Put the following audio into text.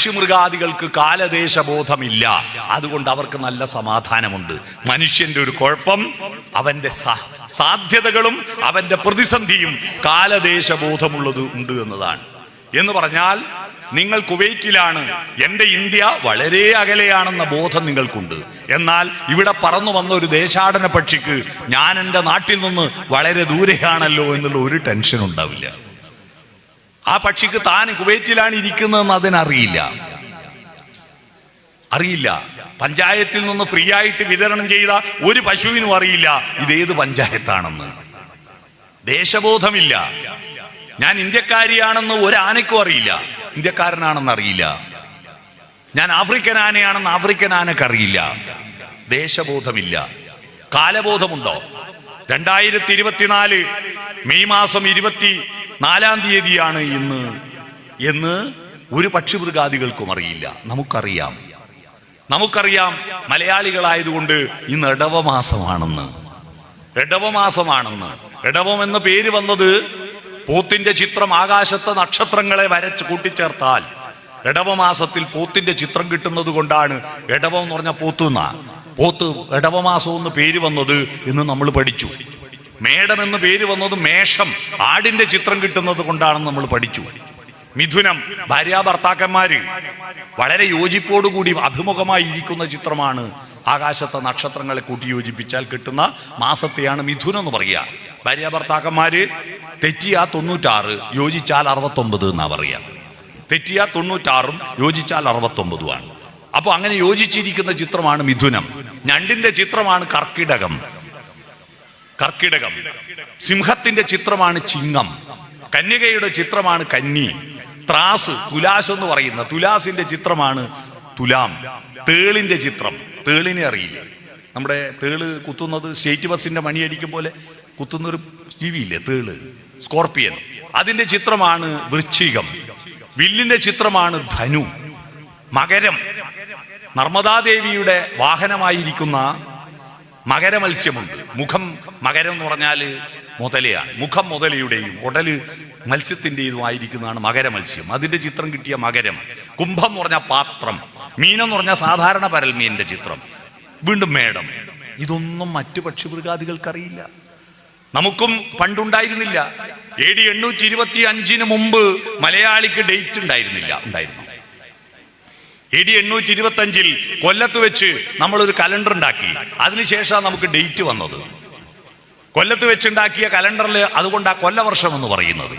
പക്ഷിമൃഗാദികൾക്ക് കാലദേശബോധമില്ല. അതുകൊണ്ട് അവർക്ക് നല്ല സമാധാനമുണ്ട്. മനുഷ്യന്റെ ഒരു കുഴപ്പം അവന്റെ സാധ്യതകളും അവന്റെ പ്രതിസന്ധിയും കാലദേശബോധമുള്ളത് ഉണ്ട് എന്നതാണ്. എന്ന് പറഞ്ഞാൽ നിങ്ങൾ കുവൈറ്റിലാണ് എന്റെ ഇന്ത്യ വളരെ അകലെയാണെന്ന ബോധം നിങ്ങൾക്കുണ്ട്. എന്നാൽ ഇവിടെ പറന്നു വന്ന ഒരു ദേശാടന പക്ഷിക്ക് ഞാൻ എന്റെ നാട്ടിൽ നിന്ന് വളരെ ദൂരെയാണല്ലോ എന്നുള്ള ഒരു ടെൻഷൻ ഉണ്ടാവില്ല ആ പക്ഷിക്ക് താൻ കുവൈറ്റിലാണ് ഇരിക്കുന്നതെന്ന് അതിനറിയില്ല. അറിയില്ല. പഞ്ചായത്തിൽ നിന്ന് ഫ്രീ ആയിട്ട് വിതരണം ചെയ്ത ഒരു പശുവിനും അറിയില്ല. ഇതേത് പഞ്ചായത്താണെന്ന്. ദേശബോധമില്ല. ഞാൻ ഇന്ത്യക്കാരിയാണെന്ന് ഒരാനയ്ക്കും അറിയില്ല. ഇന്ത്യക്കാരനാണെന്ന് അറിയില്ല. ഞാൻ ആഫ്രിക്കൻ ആനയാണെന്ന് ആഫ്രിക്കൻ ആനക്ക് അറിയില്ല. ദേശബോധമില്ല. കാലബോധമുണ്ടോ? രണ്ടായിരത്തി ഇരുപത്തിനാല് മെയ് മാസം ഇരുപത്തി നാലാം തീയതിയാണ് ഇന്ന് എന്ന് ഒരു പക്ഷിമൃഗാദികൾക്കും അറിയില്ല. നമുക്കറിയാം. നമുക്കറിയാം മലയാളികളായതുകൊണ്ട് ഇന്ന് ഇടവമാസമാണെന്ന് ഇടവമാസമാണെന്ന് ഇടവം എന്ന പേര് വന്നത് പോത്തിന്റെ ചിത്രം ആകാശത്തെ നക്ഷത്രങ്ങളെ വരച്ച് കൂട്ടിച്ചേർത്താൽ. ഇടവമാസത്തിൽ പോത്തിന്റെ ചിത്രം കിട്ടുന്നത് കൊണ്ടാണ് ഇടവം എന്ന് പറഞ്ഞ പോത്തുന്ന പോത്ത് ഇടവമാസം എന്ന് പേര് വന്നത് എന്ന് നമ്മൾ പഠിച്ചു. മേടം എന്ന് പേര് വന്നത് മേഷം. ആടിന്റെ ചിത്രം കിട്ടുന്നത് കൊണ്ടാണെന്ന് നമ്മൾ പഠിച്ചു. മിഥുനം ഭാര്യ ഭർത്താക്കന്മാര് വളരെ യോജിപ്പോടുകൂടി അഭിമുഖമായി ഇരിക്കുന്ന ചിത്രമാണ് ആകാശത്തെ നക്ഷത്രങ്ങളെ കൂട്ടി യോജിപ്പിച്ചാൽ കിട്ടുന്ന മാസത്തെയാണ് മിഥുനം എന്ന് പറയുക. ഭാര്യ ഭർത്താക്കന്മാര് തെറ്റിയ തൊണ്ണൂറ്റാറ് യോജിച്ചാൽ അറുപത്തൊമ്പത് എന്നാ പറയുക. തെറ്റിയ തൊണ്ണൂറ്റാറും യോജിച്ചാൽ അറുപത്തൊമ്പതുമാണ്. അപ്പോൾ അങ്ങനെ യോജിച്ചിരിക്കുന്ന ചിത്രമാണ് മിഥുനം. ഞണ്ടിന്റെ ചിത്രമാണ് കർക്കിടകം. കർക്കിടകം. സിംഹത്തിന്റെ ചിത്രമാണ് ചിങ്ങം. കന്യകയുടെ ചിത്രമാണ് കന്നി. ത്രാസ് തുലാസ് എന്ന് പറയുന്ന തുലാസിന്റെ ചിത്രമാണ് തുലാം. തേളിന്റെ ചിത്രം. തേളിനെ അറിയില്ല? നമ്മുടെ തേൾ കുത്തുന്നത് സ്റ്റേറ്റ് ബസിന്റെ മണിയടിക്കും പോലെ കുത്തുന്ന ഒരു ജീവിയില്ലേ തേൾ? സ്കോർപ്പിയൻ. അതിന്റെ ചിത്രമാണ് വൃശ്ചികം. വില്ലിന്റെ ചിത്രമാണ് ധനു. മകരം. നർമ്മദാദേവിയുടെ വാഹനമായിരിക്കുന്ന മകരമത്സ്യമുണ്ട്. മുഖം മകരം എന്ന് പറഞ്ഞാൽ മുതലയാണ്. മുഖം മുതലയുടെയും ഉടൽ മത്സ്യത്തിന്റെതുമായിരിക്കുന്നതാണ് മകരമത്സ്യം. അതിന്റെ ചിത്രം കിട്ടിയ മകരം. കുംഭം എന്ന് പറഞ്ഞ പാത്രം. മീനെന്ന് പറഞ്ഞ സാധാരണ പരൽമീനിന്റെ ചിത്രം. വീണ്ടും മേടം. ഇതൊന്നും മറ്റു പക്ഷിമൃഗാദികൾക്കറിയില്ല. നമുക്കും പണ്ടുണ്ടായിരുന്നില്ല. എ ഡി എണ്ണൂറ്റി ഇരുപത്തി അഞ്ചിന് മുമ്പ് മലയാളിക്ക് ഡേറ്റ് ഉണ്ടായിരുന്നില്ല. ഉണ്ടായിരുന്നു. എ ഡി എണ്ണൂറ്റി ഇരുപത്തി അഞ്ചിൽ കൊല്ലത്ത് വെച്ച് നമ്മൾ ഒരു കലണ്ടർ ഉണ്ടാക്കി അതിനുശേഷമാണ് നമുക്ക് ഡേറ്റ് വന്നത്. കൊല്ലത്ത് വെച്ചുണ്ടാക്കിയ കലണ്ടറിൽ അതുകൊണ്ട് ആ കൊല്ലവർഷം എന്ന് പറയുന്നത്.